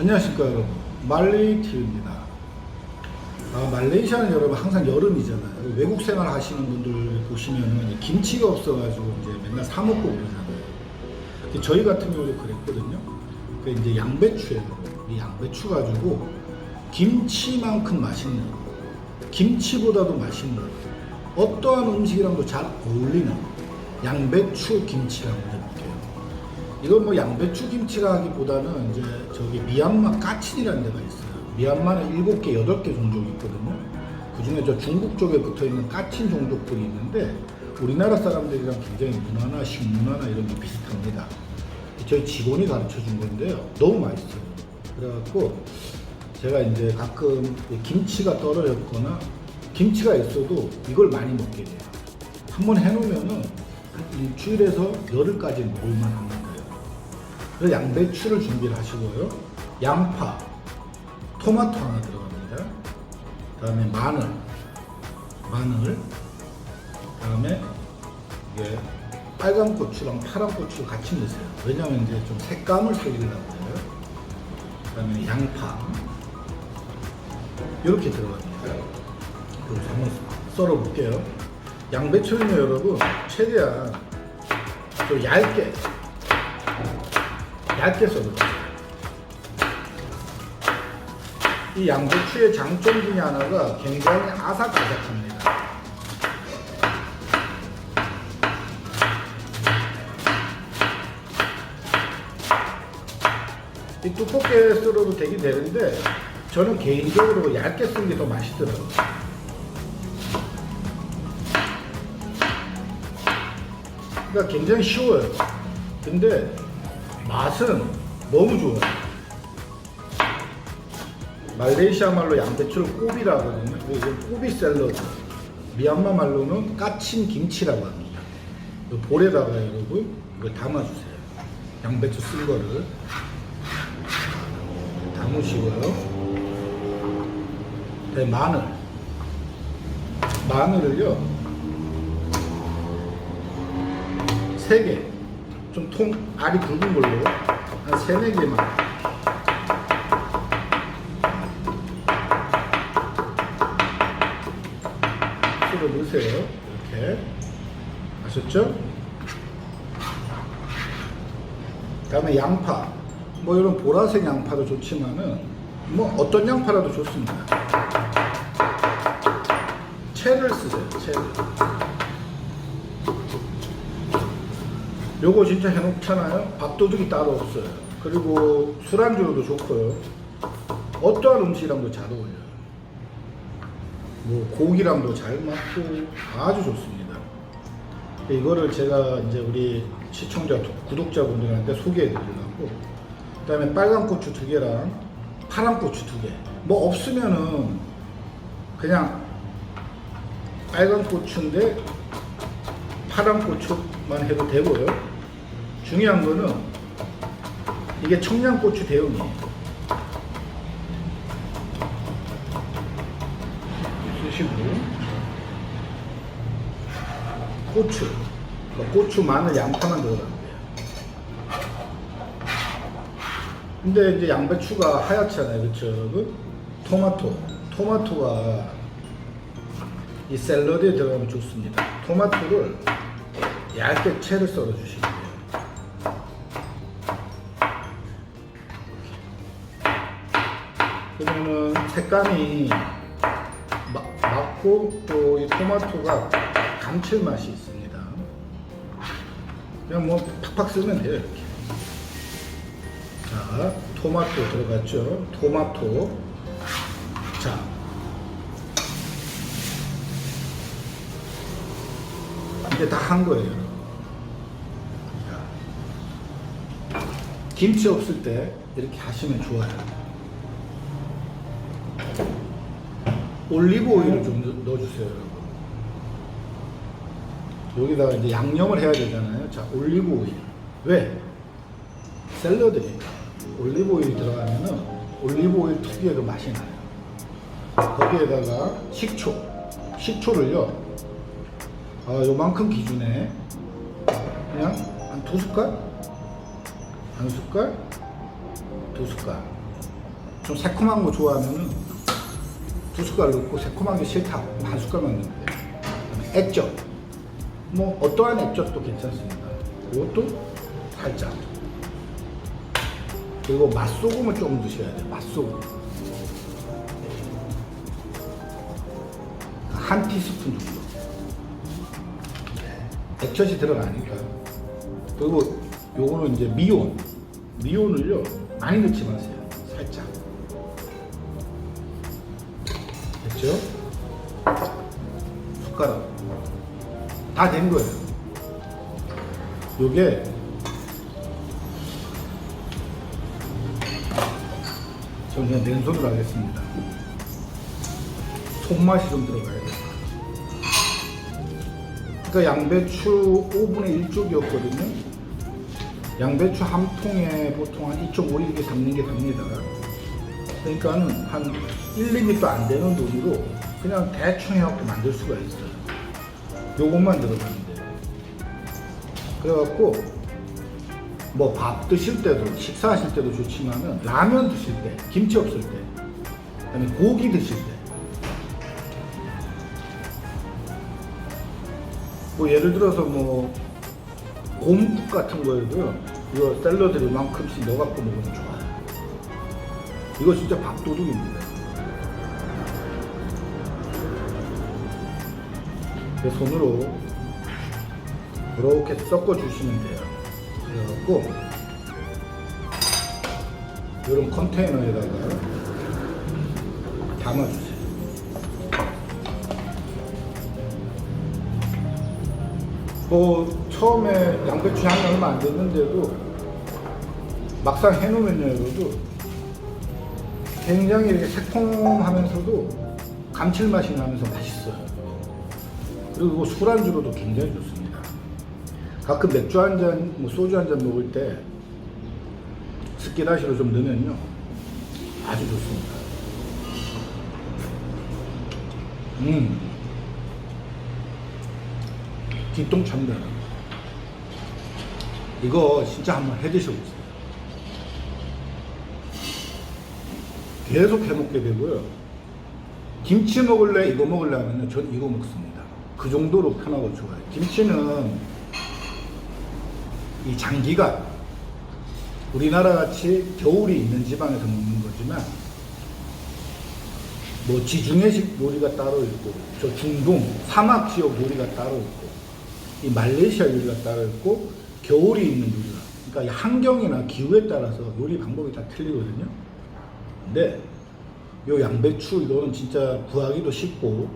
안녕하십니까 여러분. 말레이티입니다. 아, 말레이시아는 여러분 항상 여름이잖아요. 외국 생활 하시는 분들 보시면은 김치가 없어가지고 이제 맨날 사 먹고 그러잖아요. 저희 같은 경우도 그랬거든요. 그 이제 양배추예요. 이 양배추 가지고 김치만큼 맛있는 김치보다도 맛있는 어떠한 음식이랑도 잘 어울리는 양배추 김치라고 이건 뭐 양배추 김치라 하기보다는 이제 저기 미얀마 까친이라는 데가 있어요. 미얀마는 일곱 개, 여덟 개 종족이 있거든요. 그 중에 저 중국 쪽에 붙어 있는 까친 종족들이 있는데 우리나라 사람들이랑 굉장히 문화나 식문화나 이런 게 비슷합니다. 저희 직원이 가르쳐 준 건데요. 너무 맛있어요. 그래갖고 제가 이제 가끔 김치가 떨어졌거나 김치가 있어도 이걸 많이 먹게 돼요. 한번 해놓으면은 한 일주일에서 열흘까지는 먹을만 합니다. 그래서 양배추를 준비를 하시고요. 양파, 토마토 하나 들어갑니다. 그다음에 마늘, 마늘, 그다음에 이게 빨간 고추랑 파란 고추를 같이 넣으세요. 왜냐하면 이제 좀 색감을 살리려고 해요. 그다음에 양파 이렇게 들어갑니다. 그래서 한번 썰어 볼게요. 양배추는요, 여러분 최대한 좀 얇게 얇게 썰어주세요. 이 양배추의 장점 중에 하나가 굉장히 아삭아삭합니다. 이 두껍게 썰어도 되긴 되는데 저는 개인적으로 얇게 쓴 게 더 맛있더라고요. 그러니까 굉장히 쉬워요. 근데 맛은 너무 좋아요. 말레이시아 말로 양배추를 꼬비라 하거든요. 이건 꼬비 샐러드. 미얀마 말로는 까친 김치라고 합니다. 이 볼에다가 여러분 이거 담아주세요. 양배추 쓴 거를 담으시고요. 네, 마늘. 마늘을요. 세 개. 좀 통, 알이 굵은 걸로 한 세네 개만. 썰어 넣으세요. 이렇게. 아셨죠? 다음에 양파. 뭐 이런 보라색 양파도 좋지만은 뭐 어떤 양파라도 좋습니다. 채를 쓰세요. 채를. 요거 진짜 해놓잖아요. 밥도둑이 따로 없어요. 그리고 술안주로도 좋고요. 어떠한 음식이랑도 잘 어울려요. 뭐 고기랑도 잘 맞고 아주 좋습니다. 이거를 제가 이제 우리 시청자 구독자분들한테 소개해 드리려고 그다음에 빨간 고추 두 개랑 파란 고추 두 개. 뭐 없으면은 그냥 빨간 고추인데 파란 고추만 해도 되고요. 중요한 거는 이게 청양고추 대용이에요. 쓰시고 고추, 그러니까 고추, 마늘, 양파만 돼요. 근데 이제 양배추가 하얗잖아요, 그렇죠? 그 토마토, 토마토가 이 샐러드에 들어가면 좋습니다. 토마토를 얇게 채를 썰어 주시면 색감이 마- 맞고 또 이 토마토가 감칠맛이 있습니다. 그냥 뭐 팍팍 쓰면 돼요 이렇게. 자, 토마토 들어갔죠? 토마토. 자, 이제 다 한 거예요. 김치 없을 때 이렇게 하시면 좋아요. 올리브 오일을 좀 넣- 넣어주세요, 여러분. 여기다가 이제 양념을 해야 되잖아요. 자, 올리브 오일. 왜? 샐러드니까. 올리브 오일이 들어가면은 올리브 오일 특유의 그 맛이 나요. 거기에다가 식초. 식초를요, 아, 요만큼 기준에 그냥 한 두 숟갈? 한 숟갈? 두 숟갈. 좀 새콤한 거 좋아하면은 두 숟갈 넣고 새콤한 게 싫다. 한 숟갈만 넣으면 돼요 액젓. 뭐 어떠한 액젓도 괜찮습니다. 이것도 살짝. 그리고 맛소금을 조금 드셔야 돼요 맛소금. 한 티스푼 정도. 액젓이 들어가니까. 그리고 요거는 이제 미온. 미온을요 많이 넣지 마세요. 살짝 됐죠? 숟가락 다된 거예요 요게 저는 그냥 맨손으로 하겠습니다 손맛이 좀 들어가야 돼요 그러니까 양배추 5분의 1쪽이었거든요. 양배추 한 통에 보통 한 2.5리터 담는 게 됩니다. 그러니까는 한 1, 2미터 안 되는 돈으로 그냥 대충 해갖고 만들 수가 있어요. 요것만 들어가면 돼요. 그래갖고 뭐 밥 드실 때도 식사하실 때도 좋지만은 라면 드실 때, 김치 없을 때, 그다음에 고기 드실 때 뭐 예를 들어서 뭐 곰국 같은 거에도 이거 샐러드를 이만큼씩 넣어갖고 먹으면 좋아요. 이거 진짜 밥도둑입니다. 그 손으로 이렇게 섞어 주시면 돼요. 그래갖고 이런 컨테이너에다가 담아주세요. 뭐 처음에 양배추 향이 얼마 안 됐는데도 막상 해놓으면요 여러분 굉장히 이렇게 새콤하면서도 감칠맛이 나면서 맛있어요. 그리고 술안주로도 굉장히 좋습니다. 가끔 맥주 한 잔, 뭐 소주 한 잔 먹을 때 스키다시로 좀 넣으면요. 아주 좋습니다. 음. 기똥찬다. 이거 진짜 한번 해 드셔보세요. 계속 해 먹게 되고요. 김치 먹을래, 이거 먹을래 하면 전 이거 먹습니다. 그 정도로 편하고 좋아요. 김치는 이 장기가 우리나라 같이 겨울이 있는 지방에서 먹는 거지만 뭐 지중해식 요리가 따로 있고 저 중동 사막 지역 요리가 따로 있고 이 말레이시아 요리가 따로 있고 겨울이 있는 요리가 그러니까 이 환경이나 기후에 따라서 요리 방법이 다 틀리거든요. 근데 요 양배추 이거는 진짜 구하기도 쉽고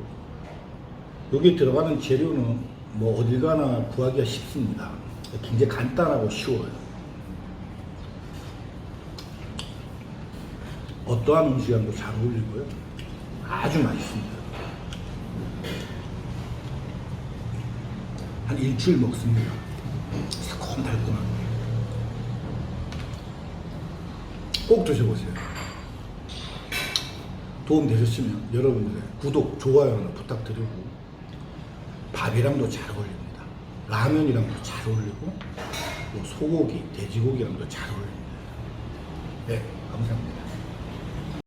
여기 들어가는 재료는 뭐 어딜 가나 구하기가 쉽습니다. 굉장히 간단하고 쉬워요. 어떠한 음식하고도 잘 어울리고요. 아주 맛있습니다. 한 일주일 먹습니다. 새콤달콤한. 꼭 드셔보세요. 도움 되셨으면 여러분들의 구독, 좋아요는 부탁드리고 밥이랑도 잘 어울립니다. 라면이랑도 잘 어울리고 뭐 소고기, 돼지고기랑도 잘 어울립니다. 네, 감사합니다.